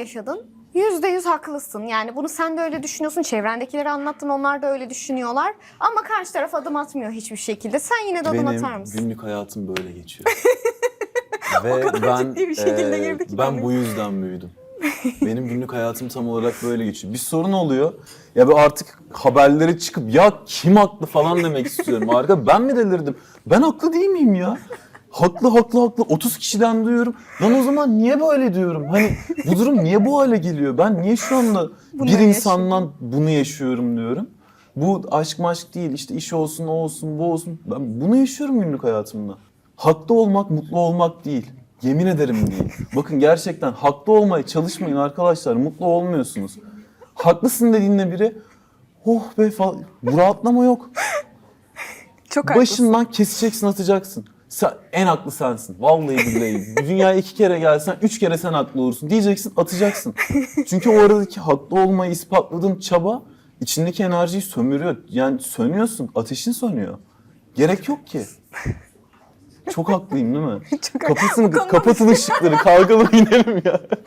yaşadın. Yüzde yüz haklısın. Yani bunu sen de öyle düşünüyorsun. Çevrendekilere anlattın. Onlar da öyle düşünüyorlar. Ama karşı taraf adım atmıyor hiçbir şekilde. Sen yine de adım atar Benim mısın? günlük hayatım böyle geçiyor. Ve kadar ben ciddi bir şekilde eee, girdik ben konuya. bu yüzden büyüdüm. Benim günlük hayatım tam olarak böyle geçiyor. Bir sorun oluyor. Ya ben artık haberlere çıkıp ya kim haklı falan demek istiyorum. Harika ben mi delirdim? Ben haklı değil miyim ya? Haklı haklı haklı 30 kişiden duyuyorum. Lan o zaman niye böyle diyorum? Hani bu durum niye bu hale geliyor? Ben niye şu anda Bunları bir insandan bunu yaşıyorum diyorum. Bu aşk maşk değil işte iş olsun o olsun bu olsun. Ben bunu yaşıyorum günlük hayatımda. Haklı olmak mutlu olmak değil. Yemin ederim değil. Bakın gerçekten haklı olmaya çalışmayın arkadaşlar. Mutlu olmuyorsunuz. Haklısın dediğinde biri oh be falan. Bu rahatlama yok. Çok Başından keseceksin atacaksın. Sen, en haklı sensin. Vallahi billahi. Dünyaya iki kere gelsen üç kere sen haklı olursun. Diyeceksin atacaksın. Çünkü o aradaki haklı olmayı ispatladığın çaba içindeki enerjiyi sömürüyor. Yani sönüyorsun. Ateşin sönüyor. Gerek yok ki. Çok haklıyım değil mi? Çok konuda- kapatın ışıkları. Kavgalı inelim ya.